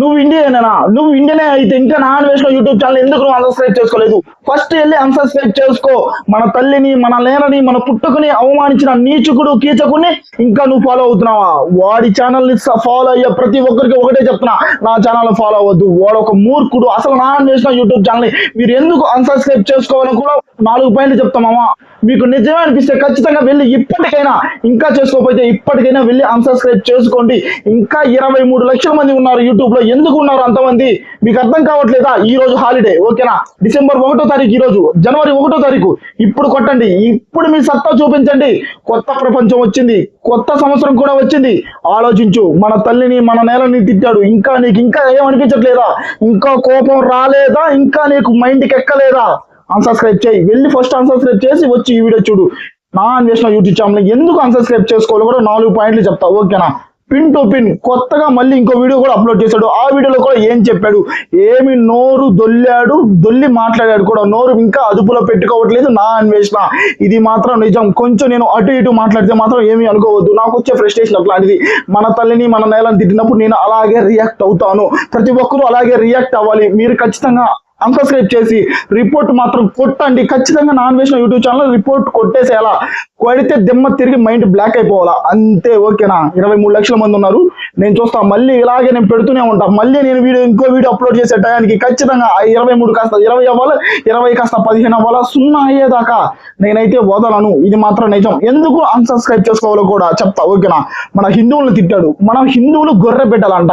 నువ్వు ఇండియనేనా నువ్వు ఇండియనే అయితే ఇంకా నాన్ వేసిన యూట్యూబ్ ఛానల్ ఎందుకు నువ్వు అన్సబ్స్క్రైబ్ చేసుకోలేదు? ఫస్ట్ వెళ్ళి అన్సబ్స్క్రైబ్ చేసుకో. మన తల్లిని మన లేనని మన పుట్టుకుని అవమానించిన నీచుకుడు కీచకుని ఇంకా నువ్వు ఫాలో అవుతున్నావా? వాడి ఛానల్ని ఫాలో అయ్యే ప్రతి ఒక్కరికి ఒకటే చెప్తున్నా. నా ఛానల్ ఫాలో అవ్వద్దు. వాడు ఒక మూర్ఖుడు. అసలు నాన్ వేసిన యూట్యూబ్ ఛానల్ మీరు ఎందుకు అన్సబ్స్క్రైబ్ చేసుకోవాలని కూడా నాలుగు పాయింట్లు చెప్తామా మీకు నిజమే అనిపిస్తే ఖచ్చితంగా వెళ్ళి ఇప్పటికైనా ఇంకా చేసుకోకపోతే ఇప్పటికైనా వెళ్ళి అన్సబ్స్క్రైబ్ చేసుకోండి. ఇంకా ఇరవై మూడు లక్షల మంది ఉన్నారు యూట్యూబ్లో ఎందుకు ఉన్నారు అంతమంది? మీకు అర్థం కావట్లేదా? ఈ రోజు హాలిడే ఓకేనా? డిసెంబర్ ఒకటో తారీఖు ఈ రోజు జనవరి ఒకటో తారీఖు. ఇప్పుడు కొట్టండి. ఇప్పుడు మీ సత్తా చూపించండి. కొత్త ప్రపంచం వచ్చింది. కొత్త సంవత్సరం కూడా వచ్చింది. ఆలోచించు. మన తల్లిని మన నేలని తిట్టాడు. ఇంకా నీకు ఇంకా ఏం అనిపించట్లేదా? ఇంకా కోపం రాలేదా? ఇంకా నీకు మైండ్కి ఎక్కలేదా? అన్సబ్స్క్రైబ్ చేయి. వెళ్ళి ఫస్ట్ అన్సబ్స్క్రైబ్ చేసి వచ్చి ఈ వీడియో చూడు. నా అన్వేషణ యూట్యూబ్ ఛానల్ ఎందుకు అన్సబ్స్క్రైబ్ చేసుకోవాలో కూడా నాలుగు పాయింట్లు చెప్తా. ఓకేనా? పిన్ టు పిన్ కొత్తగా మళ్ళీ ఇంకో వీడియో కూడా అప్లోడ్ చేశాడు. ఆ వీడియోలో కూడా ఏం చెప్పాడు? ఏమి నోరు దొల్లాడు దొల్లి మాట్లాడాడు కూడా. నోరు ఇంకా అదుపులో పెట్టుకోవట్లేదు నా అన్వేషణ. ఇది మాత్రం నిజం. కొంచెం నేను అటు ఇటు మాట్లాడితే మాత్రం ఏమీ అనుకోవద్దు. నాకు వచ్చే ఫ్రస్ట్రేషన్ అట్లాంటిది. మన తల్లిని మన నేలను తిట్టినప్పుడు నేను అలాగే రియాక్ట్ అవుతాను. ప్రతి ఒక్కరూ అలాగే రియాక్ట్ అవ్వాలి. మీరు ఖచ్చితంగా అన్సబ్స్క్రైబ్ చేసి రిపోర్ట్ మాత్రం కొట్టండి. ఖచ్చితంగా నాన్ వేసిన యూట్యూబ్ ఛానల్ రిపోర్ట్ కొట్టేసేయాలా? కొడితే దిమ్మ తిరిగి మైండ్ బ్లాక్ అయిపోవాలా? అంతే ఓకేనా ఇరవై మూడు లక్షల మంది ఉన్నారు. నేను చూస్తా మళ్ళీ ఇలాగే నేను పెడుతూనే ఉంటా. మళ్ళీ నేను వీడియో ఇంకో వీడియో అప్లోడ్ చేసే టయానికి ఖచ్చితంగా ఆ ఇరవై మూడు కాస్త ఇరవై అవ్వాలి? ఇరవై కాస్త పదిహేను అవ్వాలా? సున్నా అయ్యేదాకా నేనైతే వదలను. ఇది మాత్రం నిజం. ఎందుకు అన్సబ్స్క్రైబ్ చేసుకోవాలో కూడా చెప్తా ఓకేనా మన హిందువులను తిట్టాడు. మన హిందువులు గొర్రె పెట్టాలంట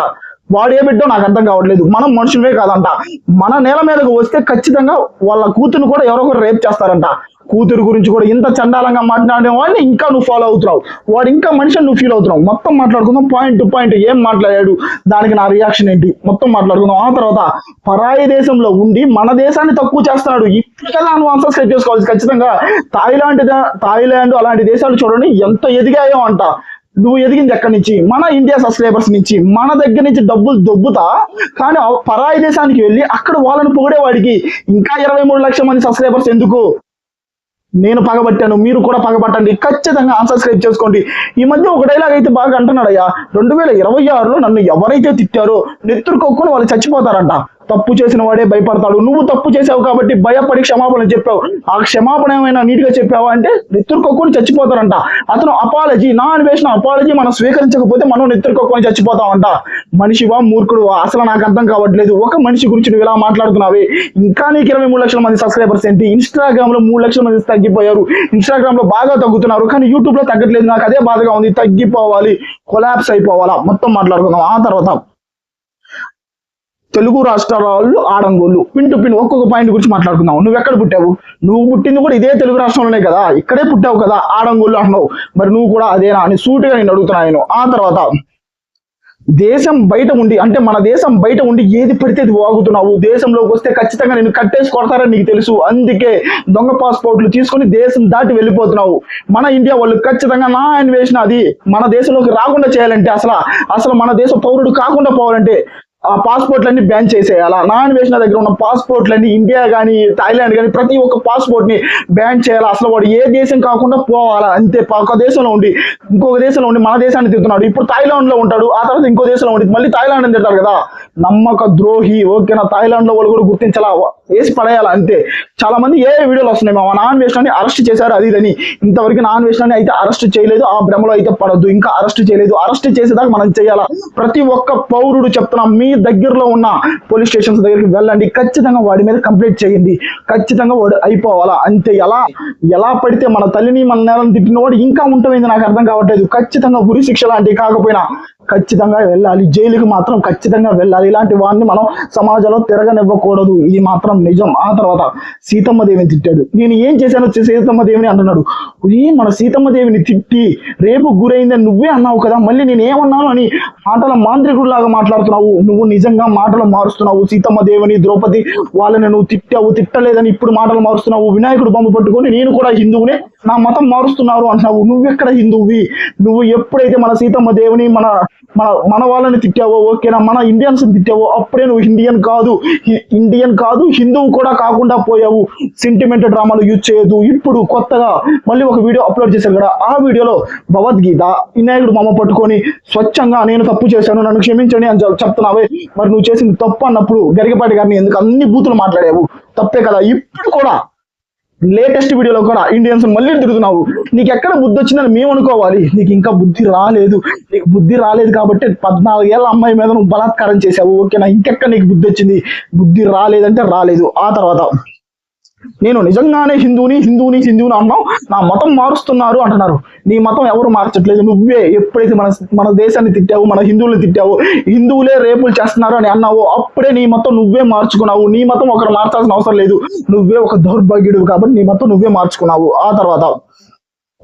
వాడు ఏ బిడ్డో నాకు అర్థం కావట్లేదు. మనం మనుషులమే కాదంట. మన నేల మీదకు వస్తే ఖచ్చితంగా వాళ్ళ కూతురు కూడా ఎవరో ఒకరు రేప్ చేస్తారంట. కూతురు గురించి కూడా ఇంత చండాలంగా మాట్లాడే వాడిని ఇంకా నువ్వు ఫాలో అవుతున్నావు. వాడు ఇంకా మనిషిని నువ్వు ఫీల్ అవుతున్నావు. మొత్తం మాట్లాడుకుందాం. పాయింట్ టు పాయింట్ ఏం మాట్లాడాడు? దానికి నా రియాక్షన్ ఏంటి? మొత్తం మాట్లాడుకుందాం. ఆ తర్వాత పరాయి దేశంలో ఉండి మన దేశాన్ని తక్కువ చేస్తున్నాడు. ఇప్పుడు కదా నువ్వు సెట్ చేసుకోవాలి. ఖచ్చితంగా థాయిలాండ్ థాయిలాండ్ అలాంటి దేశాలు చూడండి ఎంత ఎదిగాయో అంట. నువ్వు ఎదిగింది ఎక్కడి నుంచి? మన ఇండియా సబ్స్క్రైబర్స్ నుంచి. మన దగ్గర నుంచి డబ్బులు దొబ్బుతా కానీ పరాయి దేశానికి వెళ్ళి అక్కడ వాళ్ళని పొగిడేవాడికి. ఇంకా ఇరవై మూడు లక్షల మంది సబ్స్క్రైబర్స్ ఎందుకు? నేను పగబట్టాను మీరు కూడా పగబట్టండి. ఖచ్చితంగా అన్సబ్స్క్రైబ్ చేసుకోండి. ఈ మధ్య ఒక డైలాగ్ అయితే బాగా అంటున్నాడయ్యా. రెండు వేల ఇరవై ఆరులో నన్ను ఎవరైతే తిట్టారో నెత్తురు కొక్కుని వాళ్ళు చచ్చిపోతారంట. తప్పు చేసిన వాడే భయపడతాడు. నువ్వు తప్పు చేసావు కాబట్టి భయపడి క్షమాపణ చెప్పావు. ఆ క్షమాపణ ఏమైనా నీట్గా చెప్పావా అంటే నెత్తురు చచ్చిపోతారంట అతను అపాలజీ నా అన్వేషణ అపాలజీ మనం స్వీకరించకపోతే మనం నెత్తురు చచ్చిపోతామంట. మనిషివా మూర్ఖుడువా? అసలు నాకు అర్థం కావట్లేదు. ఒక మనిషి గురించి నువ్వు ఇలా మాట్లాడుతున్నావే? ఇంకా నీకు ఇరవై మూడు లక్షల మంది సబ్స్క్రైబర్స్ ఏంటి? ఇన్స్టాగ్రామ్లో మూడు లక్షల మంది తగ్గిపోయారు. ఇన్స్టాగ్రామ్లో బాగా తగ్గుతున్నారు. కానీ యూట్యూబ్లో తగ్గట్లేదు. నాకు అదే బాధగా ఉంది. తగ్గిపోవాలి. కొలాప్స్ అయిపోవాలా? మొత్తం మాట్లాడుకుందాం. ఆ తర్వాత తెలుగు రాష్ట్రాలు ఆడంగోళ్ళు పిన్ టు పిన్ ఒక్కొక్క పాయింట్ గురించి మాట్లాడుకుందాం నువ్వు ఎక్కడ పుట్టావు? నువ్వు పుట్టింది కూడా ఇదే తెలుగు రాష్ట్రంలోనే కదా? ఇక్కడే పుట్టావు కదా? ఆడంగోళ్ళు అంటున్నావు. మరి నువ్వు కూడా అదేనా అని సూటిగా నేను అడుగుతున్నా నేను. ఆ తర్వాత దేశం బయట ఉండి అంటే మన దేశం బయట ఉండి ఏది పడితే అది వాగుతున్నావు? దేశంలోకి వస్తే ఖచ్చితంగా నేను కట్టేసి కొడతారని నీకు తెలుసు. అందుకే దొంగ పాస్పోర్ట్లు తీసుకొని దేశం దాటి వెళ్ళిపోతున్నావు. మన ఇండియా వాళ్ళు ఖచ్చితంగా నా అన్వేషణ అది. మన దేశంలోకి రాకుండా చేయాలంటే అసలు అసలు మన దేశ పౌరుడు కాకుండా పోవాలంటే ఆ పాస్పోర్ట్లన్నీ బ్యాన్ చేసేయాలా? నాన్ వేసిన దగ్గర ఉన్న పాస్పోర్ట్లన్నీ ఇండియా కానీ థాయిలాండ్ కానీ ప్రతి ఒక్క పాస్పోర్ట్ని బ్యాన్ చేయాలా? అసలు వాడు ఏ దేశం కాకుండా పోవాలా? అంతే ఒక దేశంలో ఉండి ఇంకొక దేశంలో ఉండి మన దేశాన్ని తిరుగుతున్నాడు ఇప్పుడు థాయిలాండ్లో ఉంటాడు ఆ తర్వాత ఇంకో దేశంలో ఉండి మళ్ళీ థాయిలాండ్ అని తింటారు కదా? నమ్మక ద్రోహి ఓకేనా? థాయిలాండ్లో వాళ్ళు కూడా గుర్తించాలా? వేసి పడేయాలి? అంతే. చాలా మంది ఏ వీడియోలు వస్తున్నాయి? మా నాన్ వేషాన్ని అరెస్ట్ చేశారు అది ఇదని ఇంతవరకు నాన్ వేషాన్ని అయితే అరెస్ట్ చేయలేదు ఆ భ్రమలో అయితే పడద్దు. ఇంకా అరెస్ట్ చేయలేదు. అరెస్ట్ చేసేదాకా మనం చేయాలా? ప్రతి ఒక్క పౌరుడు చెప్తున్నాం మీ దగ్గరలో ఉన్న పోలీస్ స్టేషన్స్ దగ్గరికి వెళ్ళండి. ఖచ్చితంగా వాడి మీద కంప్లైంట్ చేయండి. ఖచ్చితంగా వాడు అయిపోవాలా? అంతే. ఎలా ఎలా పడితే మన తల్లిని మన నేలను తిట్టిన వాడు ఇంకా ఉంటామైంది నాకు అర్థం కావట్లేదు. ఖచ్చితంగా ఉరి శిక్ష లాంటివి కాకపోయినా ఖచ్చితంగా వెళ్ళాలి. జైలుకి మాత్రం ఖచ్చితంగా వెళ్ళాలి. ఇలాంటి వాడిని మనం సమాజంలో తిరగనివ్వకూడదు. ఇది మాత్రం నిజం. ఆ తర్వాత సీతమ్మ దేవిని తిట్టాడు. నేను ఏం చేశాను సీతమ్మ దేవిని అంటున్నాడు. ఈ మన సీతమ్మ దేవిని తిట్టి రేపు గురైందని నువ్వే అన్నావు కదా. మళ్ళీ నేను ఏమన్నాను అని మాటల మాంత్రికుడు లాగా మాట్లాడుతున్నావు. నువ్వు నిజంగా మాటలు మారుస్తున్నావు. సీతమ్మ దేవిని ద్రౌపది వాళ్ళని నువ్వు తిట్టావు. తిట్టలేదని ఇప్పుడు మాటలు మారుస్తున్నావు. వినాయకుడు బొమ్మ పట్టుకొని నేను కూడా హిందువునే నా మతం మారుస్తున్నారు అంటున్నావు. నువ్వెక్కడ హిందువువి? నువ్వు ఎప్పుడైతే మన సీతమ్మ దేవుని మన మన మన వాళ్ళని తిట్టావో ఓకేనా మన ఇండియన్స్ తిట్టావో అప్పుడే నువ్వు ఇండియన్ కాదు. ఇండియన్ కాదు హిందువు కూడా కాకుండా పోయావు. సెంటిమెంట్ డ్రామాలు యూజ్ చేయదు ఇప్పుడు కొత్తగా మళ్ళీ ఒక వీడియో అప్లోడ్ చేశారు కదా. ఆ వీడియోలో భగవద్గీత వినాయకుడు మమ్మ పట్టుకొని స్వచ్ఛంగా నేను తప్పు చేశాను నన్ను క్షమించండి అని చెప్తున్నావే. మరి నువ్వు చేసింది తప్పు అన్నప్పుడు గరికపాటి గారిని ఎందుకు అన్ని బూతులు మాట్లాడావు? తప్పే కదా. ఇప్పుడు కూడా లేటెస్ట్ వీడియోలో కూడా ఇండియన్స్ మళ్ళీ తిరుగుతున్నావు నీకు ఎక్కడ బుద్ధి వచ్చిందని మేము అనుకోవాలి. నీకు ఇంకా బుద్ధి రాలేదు. నీకు బుద్ధి రాలేదు కాబట్టి పద్నాలుగు ఏళ్ళ అమ్మాయి మీద నువ్వు బలాత్కారం చేసావు ఓకేనా? ఇంకెక్కడ నీకు బుద్ధి వచ్చింది? బుద్ధి రాలేదంటే రాలేదు. ఆ తర్వాత నేను నిజంగానే హిందువుని హిందువుని హిందువుని అన్నావు నా మతం మారుస్తున్నారు అంటున్నారు. నీ మతం ఎవరు మార్చట్లేదు నువ్వే ఎప్పుడైతే మన మన దేశాన్ని తిట్టావు మన హిందువులు తిట్టావు హిందువులే రేపులు చేస్తున్నారు అని అన్నావు అప్పుడే నీ మతం నువ్వే మార్చుకున్నావు. నీ మతం ఒకరు మార్చాల్సిన అవసరం లేదు. నువ్వే ఒక దౌర్భాగ్యుడు కాబట్టి నీ మతం నువ్వే మార్చుకున్నావు. ఆ తర్వాత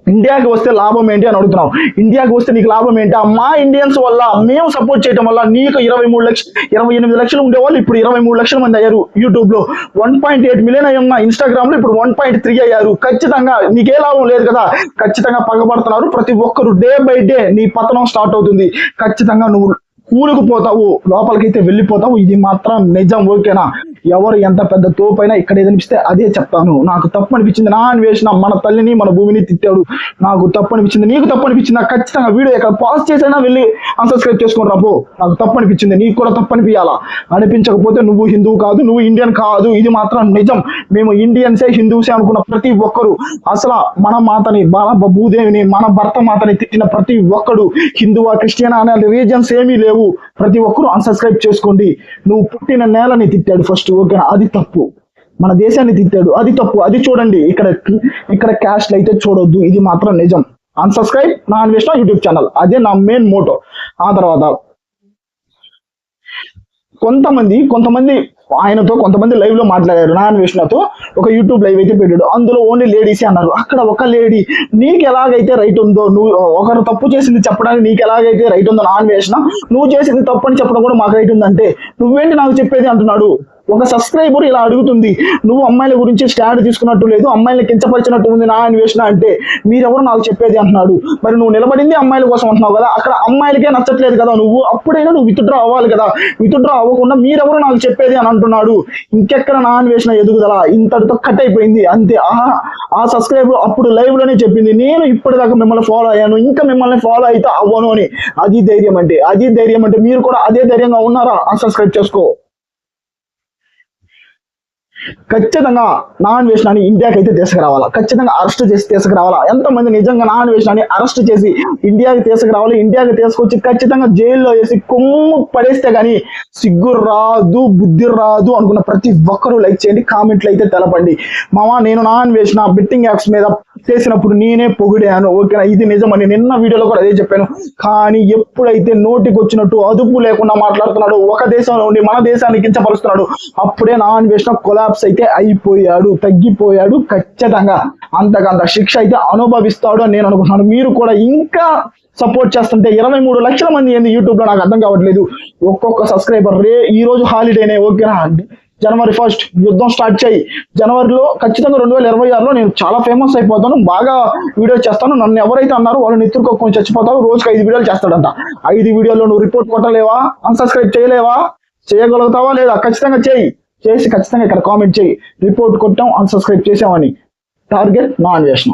ఇండియాకి వస్తే లాభం ఏంటి అని అడుగుతున్నావు. ఇండియాకి వస్తే నీకు లాభం ఏంటి? మా ఇండియన్స్ వల్ల మేము సపోర్ట్ చేయడం వల్ల నీకు ఇరవై మూడు లక్షలు ఇరవై ఎనిమిది లక్షలు ఉండేవాళ్ళు ఇప్పుడు ఇరవై మూడు లక్షల మంది అయ్యారు యూట్యూబ్లో వన్ పాయింట్ ఎయిట్ మిలియన్ అయి ఉన్న ఇన్స్టాగ్రామ్లో ఇప్పుడు వన్ పాయింట్ త్రీ అయ్యారు. ఖచ్చితంగా నీకే లాభం లేదు కదా? ఖచ్చితంగా పగబడుతున్నారు. ప్రతి ఒక్కరు డే బై డే నీ పతనం స్టార్ట్ అవుతుంది. ఖచ్చితంగా నువ్వు కూలుకుపోతావు లోపలికైతే వెళ్ళిపోతావు. ఇది మాత్రం నిజం ఓకేనా? ఎవరు ఎంత పెద్ద తోపైనా ఇక్కడ ఏదనిపిస్తే అదే చెప్తాను. నాకు తప్పు అనిపించింది నా అన్వేషణ మన తల్లిని మన భూమిని తిట్టాడు. నాకు తప్పు అనిపించింది నీకు తప్పు అనిపించింది నాకు ఖచ్చితంగా వీడియో ఎక్కడ పాజ్ చేసైనా వెళ్ళి అన్సబ్స్క్రైబ్ చేసుకొని రాబో నాకు తప్పు అనిపించింది నీకు కూడా తప్పు అనిపించాలా అనిపించకపోతే నువ్వు హిందువు కాదు నువ్వు ఇండియన్ కాదు. ఇది మాత్రం నిజం. మేము ఇండియన్సే హిందూసే అనుకున్న ప్రతి ఒక్కరు. అసలు మన మాతని మన భూదేవిని మన భర్త మాతని తిట్టిన ప్రతి ఒక్కడు హిందువా క్రిస్టియనా అనే రీజన్స్ ఏమీ లేవు. ప్రతి ఒక్కరు అన్సబ్స్క్రైబ్ చేసుకోండి. నువ్వు పుట్టిన నేలని తిట్టాడు ఫస్ట్ ఓకేనా అది తప్పు. మన దేశాన్ని తిట్టాడు. అది తప్పు. అది చూడండి. ఇక్కడ ఇక్కడ క్యాస్ట్ అయితే చూడొద్దు. ఇది మాత్రం నిజం. అన్సబ్స్క్రైబ్ నా అన్వేషణ యూట్యూబ్ ఛానల్. అదే నా మెయిన్ మోటో ఆ తర్వాత కొంతమంది కొంతమంది ఆయనతో కొంతమంది లైవ్లో మాట్లాడారు. నా అన్వేషణతో ఒక యూట్యూబ్ లైవ్ అయితే పెట్టాడు. అందులో ఓన్లీ లేడీస్ అన్నారు. అక్కడ ఒక లేడీ నీకు ఎలాగైతే రైట్ ఉందో నువ్వు ఒకరు తప్పు చేసింది చెప్పడానికి నీకు ఎలాగైతే రైట్ ఉందో నా అన్వేషణ నువ్వు చేసింది తప్పు అని చెప్పడం కూడా మాకు రైట్ ఉందంటే నువ్వేంటి నాకు చెప్పేది అంటున్నాడు? ఒక సబ్స్క్రైబర్ ఇలా అడుగుతుంది నువ్వు అమ్మాయిల గురించి స్టాండ్ తీసుకున్నట్టు లేదు అమ్మాయిని కించపరిచినట్టు ఉంది నా అన్వేషణ అంటే మీరెవరు నాకు చెప్పేది అంటున్నాడు. మరి నువ్వు నిలబడింది అమ్మాయిల కోసం అంటున్నావు కదా అక్కడ అమ్మాయిలకే నచ్చట్లేదు కదా నువ్వు అప్పుడైనా నువ్వు విత్డ్రా అవ్వాలి కదా. విత్డ్రా అవ్వకుండా మీరెవరు నాకు చెప్పేది అని అంటున్నాడు. ఇంకెక్కడ నా అన్వేషణ ఎదుగుదల? ఇంతటితో కట్ అయిపోయింది అంతే. ఆహా ఆ సబ్స్క్రైబర్ అప్పుడు లైవ్లోనే చెప్పింది నేను ఇప్పటిదాకా మిమ్మల్ని ఫాలో అయ్యాను ఇంకా మిమ్మల్ని ఫాలో అయితే అవ్వను అని. అది ధైర్యం అంటే అది ధైర్యం అంటే మీరు కూడా అదే ధైర్యంగా ఉన్నారా? అన్సబ్స్క్రైబ్ చేసుకో. ఖచ్చితంగా నాన్ వేషనాన్ని ఇండియాకి అయితే తీసుకురావాలా? ఖచ్చితంగా అరెస్ట్ చేసి తీసుకురావాలా? ఎంతమంది నిజంగా నాన్ వేషనాన్ని అరెస్ట్ చేసి ఇండియాకి తీసుకురావాలి? ఇండియాకి తీసుకొచ్చి ఖచ్చితంగా జైల్లో వేసి కొమ్ము పడేస్తే కానీ సిగ్గు రాదు బుద్ధి రాదు అనుకున్న ప్రతి ఒక్కరూ లైక్ చేయండి కామెంట్లు అయితే తెలపండి. మామ నేను నాన్ వేసిన బెట్టింగ్ యాప్స్ మీద చేసినప్పుడు నేనే పొగిడాను. ఓకేనా? ఇది నిజమని నిన్న వీడియోలో కూడా అదే చెప్పాను. కానీ ఎప్పుడైతే నోటికి వచ్చినట్టు అదుపు లేకుండా మాట్లాడుతున్నాడు ఒక దేశంలో ఉండి మన దేశాన్ని కించపరుస్తున్నాడు అప్పుడే నాన్ వేసిన కొలాప్స్ అయితే అయిపోయాడు తగ్గిపోయాడు ఖచ్చితంగా. అంతకంత శిక్ష అయితే అనుభవిస్తాడు అని నేను అనుకుంటున్నాను. మీరు కూడా ఇంకా సపోర్ట్ చేస్తుంటే ఇరవై మూడు లక్షల మంది ఏంది యూట్యూబ్లో నాకు అర్థం కావట్లేదు. ఒక్కొక్క సబ్స్క్రైబర్ రే ఈ రోజు హాలిడేనే ఓకేనా? జనవరి ఫస్ట్ యుద్ధం స్టార్ట్ చేయి. జనవరిలో ఖచ్చితంగా రెండు వేల ఇరవై ఆరులో నేను చాలా ఫేమస్ అయిపోతాను. బాగా వీడియో చేస్తాను. నన్ను ఎవరైతే అన్నారో వాళ్ళు నెత్తురుకోకొని చచ్చిపోతారు. రోజుకి ఐదు వీడియోలు చేస్తాడంట. ఐదు వీడియోలో నువ్వు రిపోర్ట్ కొట్టలేవా? అన్సబ్స్క్రైబ్ చేయలేవా? చేయగలుగుతావా లేదా? ఖచ్చితంగా చేయి. చేసి ఖచ్చితంగా ఇక్కడ కామెంట్ చేయి. రిపోర్ట్ కొట్టాం అన్సబ్స్క్రైబ్ చేసామని టార్గెట్ నా అన్వేషణ.